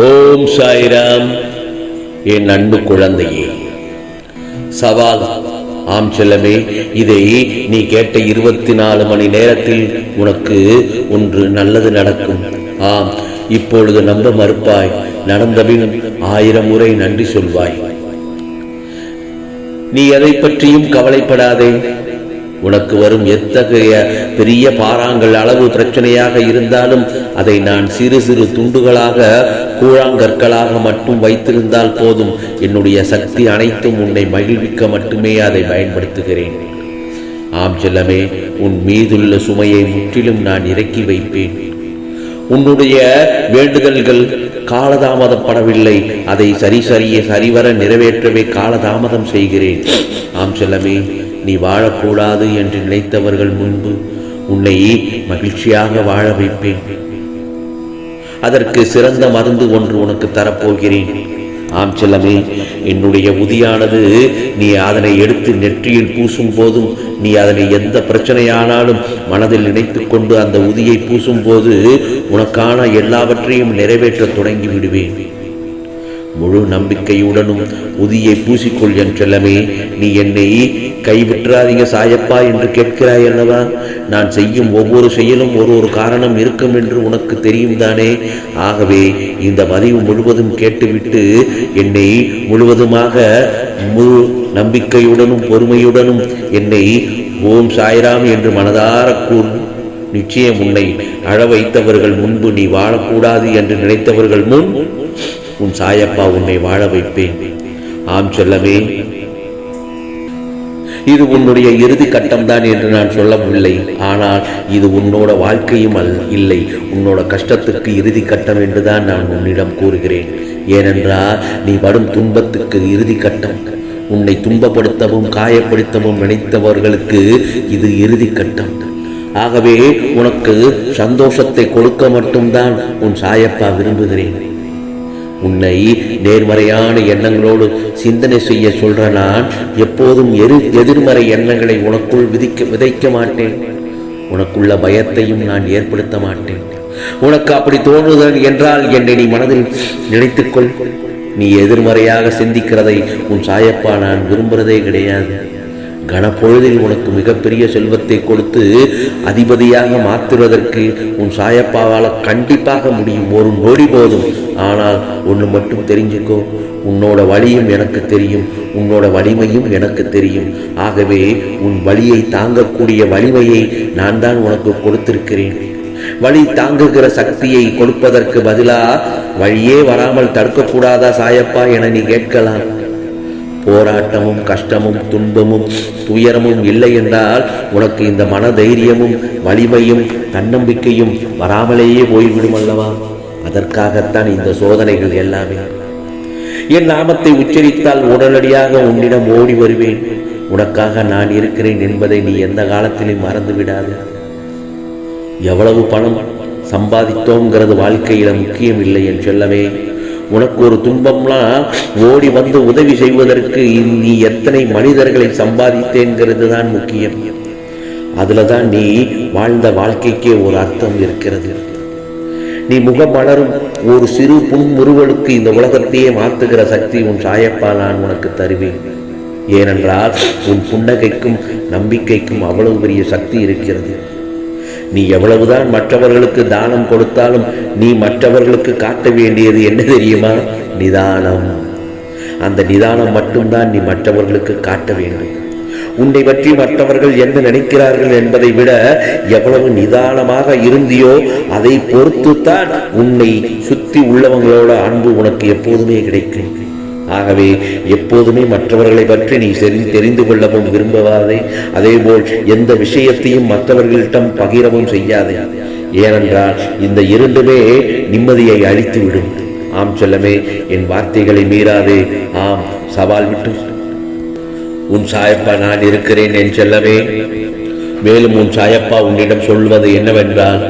ஓம் சாய்ராம் என் அன்பு குழந்தையே. சவால் ஆம் செல்லமே இதை நீ கேட்ட இருபத்தி நாலு மணி நேரத்தில் உனக்கு ஒன்று நல்லது நடக்கும். ஆம் இப்பொழுது நம்ப மறுப்பாய் நடந்தபின் ஆயிரம் முறை நன்றி சொல்வாய். நீ எதை பற்றியும் கவலைப்படாதே உனக்கு வரும் எத்தகைய பெரிய பாறாங்கள் அளவு பிரச்சனையாக இருந்தாலும் அதை நான் சிறு சிறு துண்டுகளாக கூழாங்கற்களாக மட்டும் வைத்திருந்தால் போதும். என்னுடைய சக்தி அனைத்தும் உன்னை மகிழ்விக்க மட்டுமே அதை பயன்படுத்துகிறேன். ஆம் செல்லமே உன் மீதுள்ள சுமையை முற்றிலும் நான் இறக்கி வைப்பேன். உன்னுடைய வேண்டுதல்கள் காலதாமதப்படவில்லை அதை சரி சரிய சரிவர நிறைவேற்றவே காலதாமதம் செய்கிறேன். ஆம் செல்லமே நீ வாழக்கூடாது என்று நினைத்தவர்கள் முன்பு உன்னை மகிழ்ச்சியாக வாழ வைப்பேன். அதற்கு சிறந்த மருந்து ஒன்று உனக்கு தரப்போகிறேன். ஆம் செல்லமே என்னுடைய உதியானது நீ அதனை எடுத்து நெற்றியில் பூசும் போதும் நீ அதனை எந்த பிரச்சனையானாலும் மனதில் நினைத்து கொண்டு அந்த உதியை பூசும் போது உனக்கான எல்லாவற்றையும் நிறைவேற்றத் தொடங்கி விடுவேன். முழு நம்பிக்கையுடனும் உதியை பூசிக்கொள் என் செல்லமே நீ என்னை கைவிட்டுறாதீங்க சாயப்பா என்று கேட்கிறாய் அல்லவா? நான் செய்யும் ஒவ்வொரு செயலும் ஒரு ஒரு காரணம் இருக்கும் என்று உனக்கு தெரியும் தானே? ஆகவே இந்த பதிவு முழுவதும் கேட்டுவிட்டு என்னை முழுவதுமாக முழு நம்பிக்கையுடனும் பொறுமையுடனும் என்னை ஓம் சாய்ராம் என்று மனதார கூறு நிச்சயம் உன்னை அழ வைத்தவர்கள் முன்பு நீ வாழக்கூடாது என்று நினைத்தவர்கள் முன் உன் சாயப்பா உன்னை வாழ வைப்பேன். ஆம் சொல்லவே இது உன்னுடைய இறுதி கட்டம்தான் என்று நான் சொல்லவில்லை. ஆனால் இது உன்னோட வாழ்க்கையும் அல் இல்லை. உன்னோட கஷ்டத்துக்கு இறுதி கட்டம் என்றுதான் நான் உன்னிடம் கூறுகிறேன். ஏனென்றால் நீ வரும் துன்பத்துக்கு இறுதி கட்டம். உன்னை துன்பப்படுத்தவும் காயப்படுத்தவும் நினைத்தவர்களுக்கு இது இறுதி கட்டம். ஆகவே உனக்கு சந்தோஷத்தை கொடுக்க மட்டும்தான் உன் சாயப்பா விரும்புகிறேன். உன்னை நேர்மறையான எண்ணங்களோடு சிந்தனை செய்ய சொல்ற நான் எப்போதும் எரு எதிர்மறை எண்ணங்களை உனக்குள் விதிக்க விதைக்க மாட்டேன். உனக்குள்ள பயத்தையும் நான் ஏற்படுத்த மாட்டேன். உனக்கு அப்படி தோன்றுதல் என்றால் என்னை நீ மனதில் நினைத்துக்கொள். நீ எதிர்மறையாக சிந்திக்கிறதை உன் சாயப்பா நான் விரும்புகிறதே கிடையாது. கனப்பொழுதில் உனக்கு மிகப்பெரிய செல்வத்தை கொடுத்து அதிபதியாக மாற்றுவதற்கு உன் சாயப்பாவால் கண்டிப்பாக முடியும். ஒரு நொடி போதும். ஆனால் ஒன்று மட்டும் தெரிஞ்சுக்கோ. உன்னோட வழியும் எனக்கு தெரியும். உன்னோட வலிமையும் எனக்கு தெரியும். ஆகவே உன் வழியை தாங்கக்கூடிய வலிமையை நான் தான் உனக்கு கொடுத்திருக்கிறேன். வழி தாங்குகிற சக்தியை கொடுப்பதற்கு பதிலா வழியே வராமல் தடுக்கக்கூடாதா சாயப்பா என நீ கேட்கலாம். போராட்டமும் கஷ்டமும் துன்பமும் துயரமும் இல்லை என்றால் உனக்கு இந்த மன தைரியமும் வலிமையும் தன்னம்பிக்கையும் வராமலேயே போய்விடும் அல்லவா? அதற்காகத்தான் இந்த சோதனைகள் எல்லாமே. என் நாமத்தை உச்சரித்தால் உடனடியாக உன்னிடம் ஓடி வருவேன். உனக்காக நான் இருக்கிறேன் என்பதை நீ எந்த காலத்திலும் மறந்து விடாது எவ்வளவு பணம் சம்பாதித்தோங்கிறது வாழ்க்கையில முக்கியம் இல்லை என் சொல்லவே உனக்கு ஒரு துன்பம்லாம் ஓடி வந்து உதவி செய்வதற்கு நீ எத்தனை மனிதர்களை சம்பாதித்தேங்கிறது தான் முக்கியம். அதுல தான் நீ வாழ்ந்த வாழ்க்கைக்கே ஒரு அர்த்தம் இருக்கிறது. நீ முகம் மலரும். ஒரு சிறு புன்முறுவலுக்கு இந்த உலகத்தையே மாற்றுகிற சக்தி உன் சாயப்பா நான் உனக்கு தருவேன். ஏனென்றால் உன் புன்னகைக்கும் நம்பிக்கைக்கும் அவ்வளவு பெரிய சக்தி இருக்கிறது. நீ எவ்வளவுதான் மற்றவர்களுக்கு தானம் கொடுத்தாலும் நீ மற்றவர்களுக்கு காட்ட வேண்டியது என்ன தெரியுமா? நிதானம். அந்த நிதானம் மட்டும்தான் நீ மற்றவர்களுக்கு காட்ட வேண்டும். உன்னை பற்றி மற்றவர்கள் என்ன நினைக்கிறார்கள் என்பதை விட எவ்வளவு நிதானமாக இருந்தியோ அதை பொறுத்துத்தான் உன்னை சுத்தி உள்ளவங்களோட அன்பு உனக்கு எப்போதுமே கிடைக்கும். ஆகவே எப்போதுமே மற்றவர்களை பற்றி நீ சரி தெரிந்து கொள்ளவும் விரும்பவாதே. அதேபோல் எந்த விஷயத்தையும் மற்றவர்களிடம் பகிரவும் செய்யாதே. ஏனென்றால் இந்த இரண்டுமே நிம்மதியை அழித்துவிடும். ஆம் சொல்லமே என் வார்த்தைகளை மீறாதே. ஆம் சவால் விட்டு உன் சாயப்பா நான் இருக்கிறேன் என் செல்லவே மேலும் உன் சாயப்பா உன்னிடம் சொல்வது என்னவென்றால்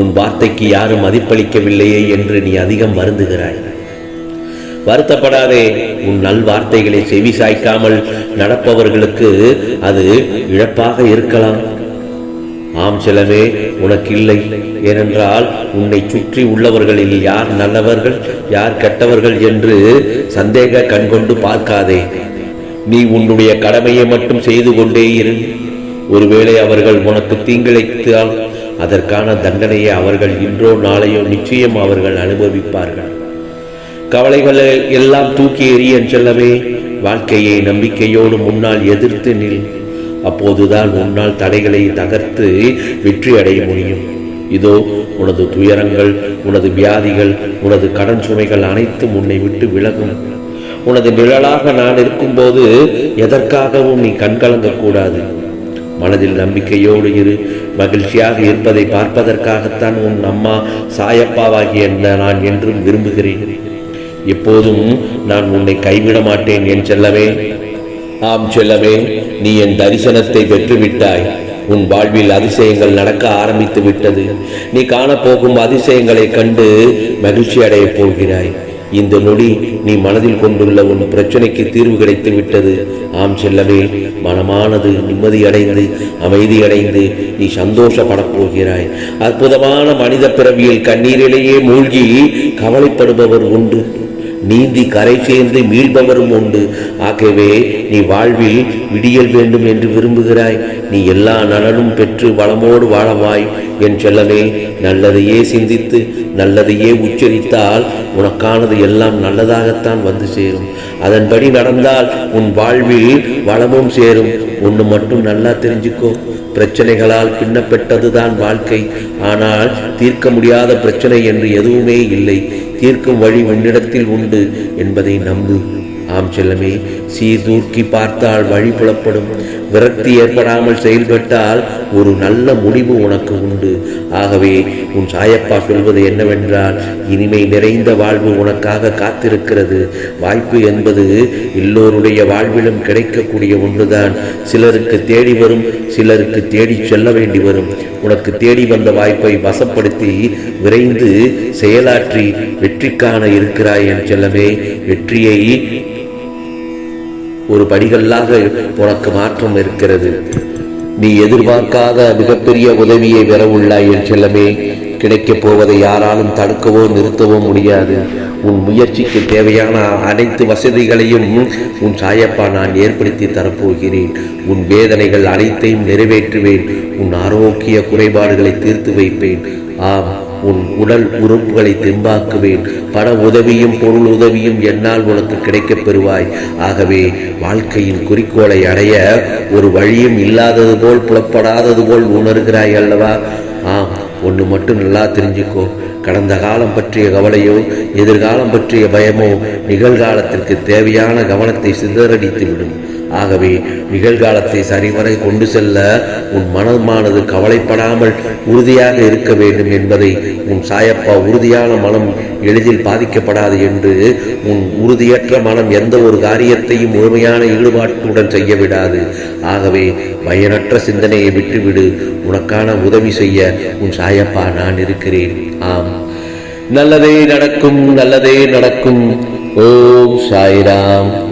உன் வார்த்தைக்கு யாரும் மதிப்பளிக்கவில்லையே என்று நீ அதிகம் வருந்துகிறாய். வருத்தப்படாதே உன் நல் வார்த்தைகளை செவி சாய்க்காமல் நடப்பவர்களுக்கு அது இழப்பாக இருக்கலாம். ஆம் செலவே உனக்கு இல்லை ஏனென்றால் உன்னை சுற்றி உள்ளவர்களில் யார் நல்லவர்கள் யார் கெட்டவர்கள் என்று சந்தேக கண்கொண்டு பார்க்காதே. நீ உன்னுடைய கடமையை மட்டும் செய்து கொண்டே இரு. ஒருவேளை அவர்கள் உனக்கு தீங்கிழைத்தால் அதற்கான தண்டனையை அவர்கள் இன்றோ நாளையோ நிச்சயம் அவர்கள் அனுபவிப்பார்கள். கவலைகளை எல்லாம் தூக்கி எறிய செல்லவே வாழ்க்கையை நம்பிக்கையோடு முன்னால் எதிர்த்து நில். அப்போதுதான் உன்னால் தடைகளை தகர்த்து வெற்றி அடைய முடியும். இதோ உனது துயரங்கள் உனது வியாதிகள் உனது கடன் சுமைகள் அனைத்தும் உன்னை விட்டு விலகும். உனது நிழலாக நான் இருக்கும்போது எதற்காகவும் நீ கண்கலங்கக்கூடாது மனதில் நம்பிக்கையோடு இரு. மகிழ்ச்சியாக இருப்பதை பார்ப்பதற்காகத்தான் உன் அம்மா சாயப்பாவாகிய நான் என்றும் விரும்புகிறேன். எப்போதும் நான் உன்னை கைவிட மாட்டேன் என் செல்லவே ஆம் செல்லவே நீ என் தரிசனத்தை பெற்றுவிட்டாய். உன் வாழ்வில் அதிசயங்கள் நடக்க ஆரம்பித்து விட்டது நீ காணப்போகும் அதிசயங்களை கண்டு மகிழ்ச்சி அடையப் போகிறாய். இந்த நொடி நீ மனதில் கொண்டுள்ள உன் பிரச்சனைக்கு தீர்வு கிடைத்து விட்டது. ஆம் செல்லவே மனமானது நிம்மதியடைந்து அமைதியடைந்து நீ சந்தோஷப்படப் போகிறாய். அற்புதமான மனித பிறவியில் கண்ணீரிலேயே மூழ்கி கவலைப்படுபவர் உண்டு. நீந்தி கரை சேர்ந்து மீள்பவரும் உண்டு. ஆகவே நீ வாழ்வில் விடியல் வேண்டும் என்று விரும்புகிறாய். நீ எல்லா நலனும் பெற்று வளமோடு வாழவாய் என் செல்லமே. நல்லதையே சிந்தித்து நல்லதையே உச்சரித்தால் உனக்கானது எல்லாம் நல்லதாகத்தான் வந்து சேரும். அதன்படி நடந்தால் உன் வாழ்வில் வளமும் சேரும். ஒன்று மட்டும் நல்லா தெரிஞ்சுக்கோ. பிரச்சனைகளால் பின்னப்பட்டதுதான் வாழ்க்கை. ஆனால் தீர்க்க முடியாத பிரச்சனை என்று எதுவுமே இல்லை. தீர்க்கும் வழி உன்னிடத்தில் உண்டு என்பதை நம்பு. ஆம் செல்லமே சீர்தூக்கி பார்த்தால் வழி புலப்படும். விரக்தி ஏற்படாமல் செயல்பட்டால் ஒரு நல்ல முடிவு உனக்கு உண்டு. ஆகவே உன் சாயப்பா சொல்வது என்னவென்றால் இனிமை நிறைந்த வாழ்வு உனக்காக காத்திருக்கிறது. வாய்ப்பு என்பது எல்லோருடைய வாழ்விலும் கிடைக்கக்கூடிய ஒன்றுதான். சிலருக்கு தேடி வரும் சிலருக்கு தேடி செல்ல வேண்டி வரும். உனக்கு தேடி வந்த வாய்ப்பை வசப்படுத்தி விரைந்து செயலாற்றி வெற்றி காண இருக்கிறாய் என் செல்லமே. வெற்றியை ஒரு படிகளாக உனக்கு மாற்றம் இருக்கிறது. நீ எதிர்பார்க்காத மிகப்பெரிய உதவியை பெற உள்ளாய் என் செல்லமே. கிடைக்கப் போவதை யாராலும் தடுக்கவோ நிறுத்தவோ முடியாது. உன் முயற்சிக்கு தேவையான அனைத்து வசதிகளையும் உன் சாயப்பா நான் ஏற்படுத்தி தரப்போகிறேன். உன் வேதனைகள் அனைத்தையும் நிறைவேற்றுவேன். உன் ஆரோக்கிய குறைபாடுகளை தீர்த்து வைப்பேன். ஆம். உன் உடல் உறுப்புகளை திம்பாக்குவேன். பண உதவியும் பொருள் உதவியும் என்னால் உனக்கு கிடைக்கப் பெறுவாய். ஆகவே வாழ்க்கையின் குறிக்கோளை அடைய ஒரு வழியும் இல்லாதது போல் புலப்படாதது போல் உணர்கிறாய் அல்லவா? ஆம் ஒன்று மட்டும் நல்லா தெரிஞ்சுக்கோ. கடந்த காலம் பற்றிய கவலையோ எதிர்காலம் பற்றிய பயமோ நிகழ்காலத்திற்கு தேவையான கவனத்தை சிதறடித்து விடும் ஆகவே நிகழ்காலத்தை சரிவரை கொண்டு செல்ல உன் மனமானது கவலைப்படாமல் உறுதியாக இருக்க வேண்டும் என்பதை உன் சாயப்பா உறுதியான மனம் எளிதில் பாதிக்கப்படாது என்று உன் உறுதியற்ற மனம் எந்த ஒரு காரியத்தையும் முழுமையான ஈடுபாட்டுடன் செய்ய விடாது. ஆகவே பயனற்ற சிந்தனையை விட்டுவிடு. உனக்கான உதவி செய்ய உன் சாயப்பா நான் இருக்கிறேன். ஆம். நல்லதே நடக்கும் நல்லதே நடக்கும். ஓம் சாய்ராம்.